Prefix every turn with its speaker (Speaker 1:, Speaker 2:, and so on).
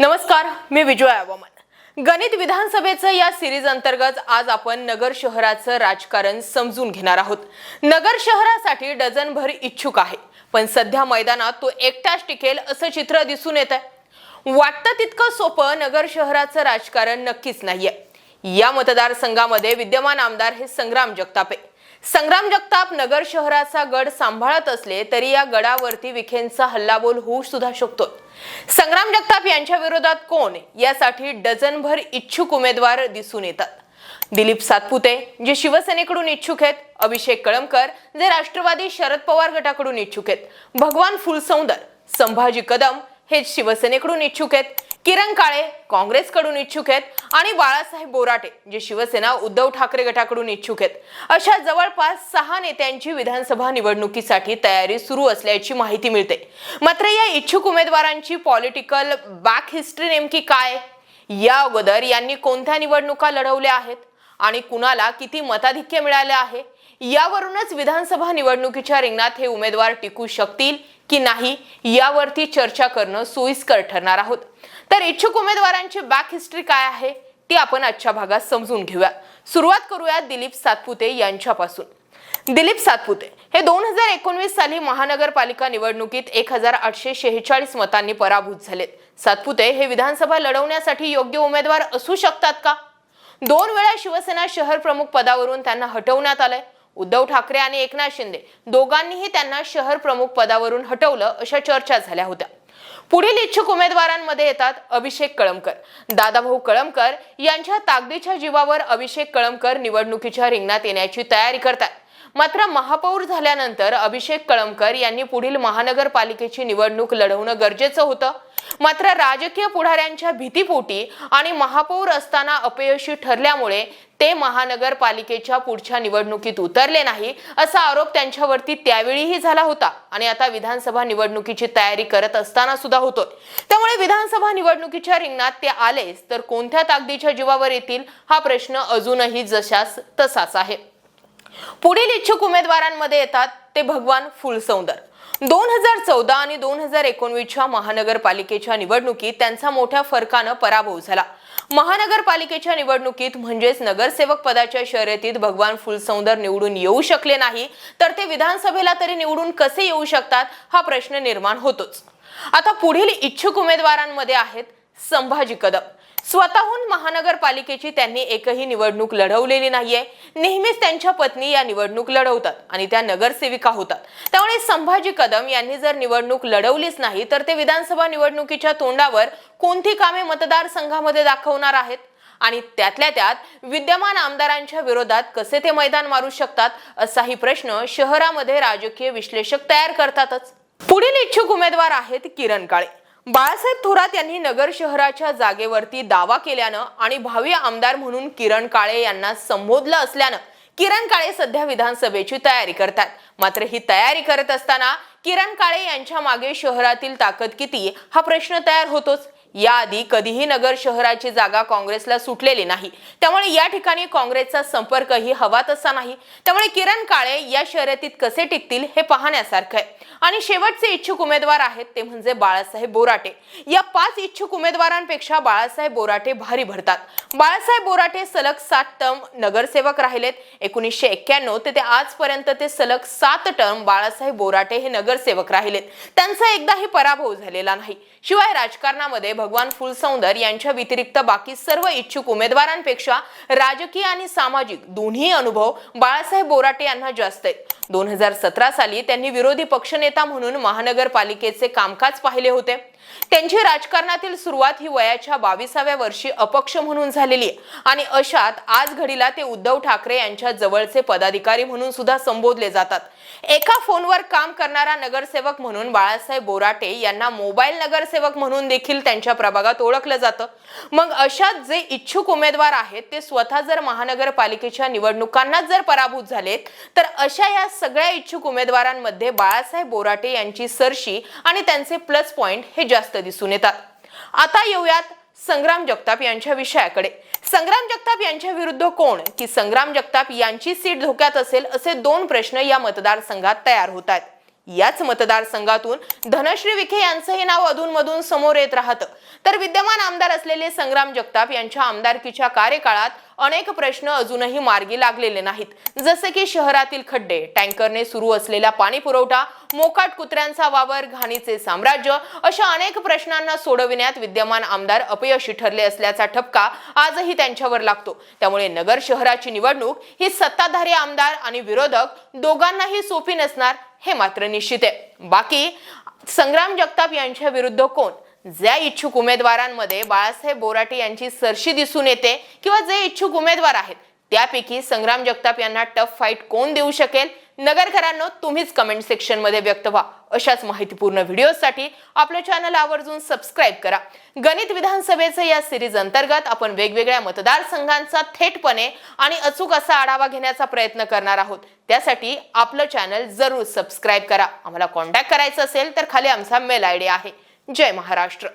Speaker 1: नमस्कार मी विजय हवामान गणित विधानसभेचं या सिरीज अंतर्गत आज आपण नगर शहराचं राजकारण समजून घेणार आहोत. नगर शहरासाठी डझनभर इच्छुक आहे पण सध्या मैदानात तो एकटाच टिकेल असं चित्र दिसून येत आहे वाटतं तितकं सोपं नगर शहराचं राजकारण नक्कीच नाहीये. या मतदारसंघामध्ये विद्यमान आमदार हे संग्राम जगतापे. संग्राम जगताप नगर शहराचा गड सांभाळत असले तरी या गडावरती विखेंचा हल्लाबोल होऊ सुद्धा शकतो संग्राम जगताप यांच्या विरोधात कोण? यासाठी डझनभर इच्छुक उमेदवार दिसून येतात. दिलीप सातपुते जे शिवसेनेकडून इच्छुक आहेत अभिषेक कळमकर जे राष्ट्रवादी शरद पवार गटाकडून इच्छुक आहेत भगवान फुलसौंदर संभाजी कदम हे शिवसेनेकडून इच्छुक आहेत किरण काळे काँग्रेसकडून इच्छुक आहेत आणि बाळासाहेब बोराटे जे शिवसेना उद्धव ठाकरे गटाकडून इच्छुक आहेत. अशा जवळपास सहा नेत्यांची विधानसभा निवडणुकीसाठी तयारी सुरू असल्याची माहिती मिळते. मात्र या इच्छुक उमेदवारांची पॉलिटिकल बॅक हिस्ट्री नेमकी काय? या अगोदर यांनी कोणत्या निवडणुका लढवल्या आहेत आणि कुणाला किती मताधिक्य मिळाले आहे? यावरूनच विधानसभा निवडणुकीच्या रिंगणात हे उमेदवार टिकू शकतील की नाही यावरती चर्चा करणं सोयीस्कर ठरणार आहोत. तर इच्छुक उमेदवारांची बॅक हिस्ट्री काय आहे ती आपण आजच्या भागात समजून घेऊया. सुरुवात करूया दिलीप सातपुते यांच्यापासून. दिलीप सातपुते हे दोन हजार एकोणवीस साली महानगरपालिका निवडणुकीत एक हजार आठशे शेहेचाळीस मतांनी पराभूत झालेत. सातपुते हे विधानसभा लढवण्यासाठी योग्य उमेदवार असू शकतात का? दोन वेळा शिवसेना शहर प्रमुख पदावरून त्यांना हटवण्यात आलंय. उद्धव ठाकरे आणि एकनाथ शिंदे दोघांनीही त्यांना शहर प्रमुख पदावरून हटवलं अशा चर्चा झाल्या होत्या. पुढील इच्छुक उमेदवारांमध्ये येतात अभिषेक कळमकर. दादाभाऊ कळमकर यांच्या ताकदीच्या जीवावर अभिषेक कळमकर निवडणुकीच्या रिंगणात येण्याची तयारी करतात. मात्र महापौर झाल्यानंतर अभिषेक कळमकर यांनी पुढील महानगरपालिकेची निवडणूक लढवणं गरजेचं होतं. मात्र राजकीय पुढाऱ्यांच्या भीतीपोटी आणि महापौर असताना अपयशी ठरल्यामुळे ते महानगरपालिकेच्या पुढच्या निवडणुकीत उतरले नाही असा आरोप त्यांच्यावरती त्यावेळीही झाला होता आणि आता विधानसभा निवडणुकीची तयारी करत असताना सुद्धा होतोय. त्यामुळे विधानसभा निवडणुकीच्या रिंगणात ते आलेच तर कोणत्या ताकदीच्या जीवावर येतील हा प्रश्न अजूनही जशास तसाच आहे. पुढील इच्छुक उमेदवारांमध्ये येतात ते भगवान फुलसौंदर. दोन हजार चौदा आणि दोन हजार एकोणवीसच्या महानगरपालिकेच्या निवडणुकीत त्यांचा मोठ्या फरकानं पराभव झाला. महानगरपालिकेच्या निवडणुकीत म्हणजेच नगरसेवक पदाच्या शर्यतीत भगवान फुलसौंदर निवडून येऊ शकले नाही तर ते विधानसभेला तरी निवडून कसे येऊ शकतात हा प्रश्न निर्माण होतोच. आता पुढील इच्छुक उमेदवारांमध्ये आहेत संभाजी कदम स्वतःहून महानगरपालिकेची त्यांनी एकही निवडणूक लढवलेली नाहीये. नेहमीच त्यांच्या पत्नी या निवडणूक लढवतात आणि त्या नगरसेविका होतात. त्यामुळे संभाजी कदम यांनी जर निवडणूक लढवलीच नाही तर ते विधानसभा निवडणुकीच्या तोंडावर कोणती कामे मतदारसंघामध्ये दाखवणार आहेत? आणि त्यातल्या त्यात विद्यमान आमदारांच्या विरोधात कसे ते मैदान मारू शकतात असाही प्रश्न शहरामध्ये राजकीय विश्लेषक तयार करतातच. पुढील इच्छुक उमेदवार आहेत किरण काळे. बाळासाहेब थोरात यांनी नगर शहराच्या जागेवरती दावा केल्यानं आणि भावी आमदार म्हणून किरण काळे यांना संबोधलं असल्यानं किरण काळे सध्या विधानसभेची तयारी करतात. मात्र ही तयारी करत असताना किरण काळे यांच्या मागे शहरातील ताकद किती हा प्रश्न तयार होतोच. याआधी कधीही नगर शहराची जागा काँग्रेसला सुटलेली नाही. त्यामुळे या ठिकाणी काँग्रेसचा संपर्कही हवा तसा नाही. त्यामुळे किरण काळे या शर्यतीत कसे टिकतील हे पाहण्यासारखं आहे. आणि शेवटचे इच्छुक उमेदवार आहेत ते म्हणजे बाळासाहेब बोराटे. या पाच इच्छुक उमेदवारांपेक्षा बाळासाहेब बोराटे भारी भरतात. बाळासाहेब बोराटे सलग सात टर्म नगरसेवक राहिलेत. एकोणीसशे एक्क्याण्णव ते ते आजपर्यंत ते सलग सात टर्म बाळासाहेब बोराटे हे नगरसेवक राहिलेत. त्यांचा एकदाही पराभव झालेला नाही. शिवाय राजकारणामध्ये भगवान फुलसौंदर यांच्या व्यतिरिक्त बाकी सर्व इच्छुक उमेदवारांपेक्षा राजकीय आणि सामाजिक दोन्ही अनुभव बाळासाहेब बोराटे यांना जास्त आहेत. दोन हजार सतरा साली त्यांनी विरोधी पक्षनेता म्हणून महानगरपालिकेचे कामकाज पाहिले होते. त्यांची राजकारणातील सुरुवात ही वयाच्या बावीसाव्या वर्षी अपक्ष म्हणून झालेली आणि अशात आज घडीला ते उद्धव ठाकरे यांच्या जवळचे पदाधिकारी म्हणून सुद्धा संबोधले जातात. एका फोनवर काम करणारा नगरसेवक म्हणून बाळासाहेब बोराटे यांना मोबाईल नगरसेवक म्हणून देखील त्यांच्या प्रभागात ओळखलं जातं. मग अशात जे इच्छुक उमेदवार आहेत ते स्वतः जर महानगरपालिकेच्या निवडणुकांना जर पराभूत झालेत तर अशा या सगळ्या इच्छुक उमेदवारांमध्ये बाळासाहेब बोराटे यांची सरशी आणि त्यांचे प्लस पॉइंट हे जास्त दिसून येतात. आता येऊयात संग्राम जगताप यांच्या विषयाकडे. संग्राम जगताप यांच्या विरुद्ध कोण? की संग्राम जगताप यांची सीट धोक्यात असेल असे दोन प्रश्न या मतदारसंघात तयार होत आहेत. याच मतदारसंघातून धनश्री विखे यांचं हे नाव अधूनमधून समोर येत राहतं. तर विद्यमान आमदार असलेले संग्राम जगताप यांच्या आमदारकीच्या कार्यकाळात अनेक प्रश्न अजूनही मार्गी लागलेले नाहीत. जसे की शहरातील खड्डे टँकरने सुरू असलेला पाणी पुरवठा मोकाट कुत्र्यांचा वावर घाणीचे साम्राज्य अशा अनेक प्रश्नांना सोडविण्यात विद्यमान आमदार अपयशी ठरले असल्याचा ठपका आजही त्यांच्यावर लागतो. त्यामुळे नगर शहराची निवडणूक ही सत्ताधारी आमदार आणि विरोधक दोघांनाही सोपी नसणार हे मात्र निश्चित आहे. बाकी संग्राम जगताप यांच्या विरुद्ध कोण? ज्या इच्छुक उमेदवारांमध्ये बाळासाहेब बोराटे यांची सरशी दिसून येते किंवा जे इच्छुक उमेदवार आहेत त्यापैकी संग्राम जगताप यांना टफ फाईट कोण देऊ शकेल? नगरकरांनो तुम्हीच कमेंट सेक्शनमध्ये व्यक्त व्हा. अशाच माहितीपूर्ण व्हिडिओसाठी आपलं चॅनल आवर्जून सबस्क्राईब करा. गणित विधानसभेचं या सिरीज अंतर्गत आपण वेगवेगळ्या मतदारसंघांचा थेटपणे आणि अचूक असा आढावा घेण्याचा प्रयत्न करणार आहोत. त्यासाठी आपलं चॅनल जरूर सबस्क्राईब करा. आम्हाला कॉन्टॅक्ट करायचं असेल तर खाली आमचा मेल आय डी आहे. जय महाराष्ट्र.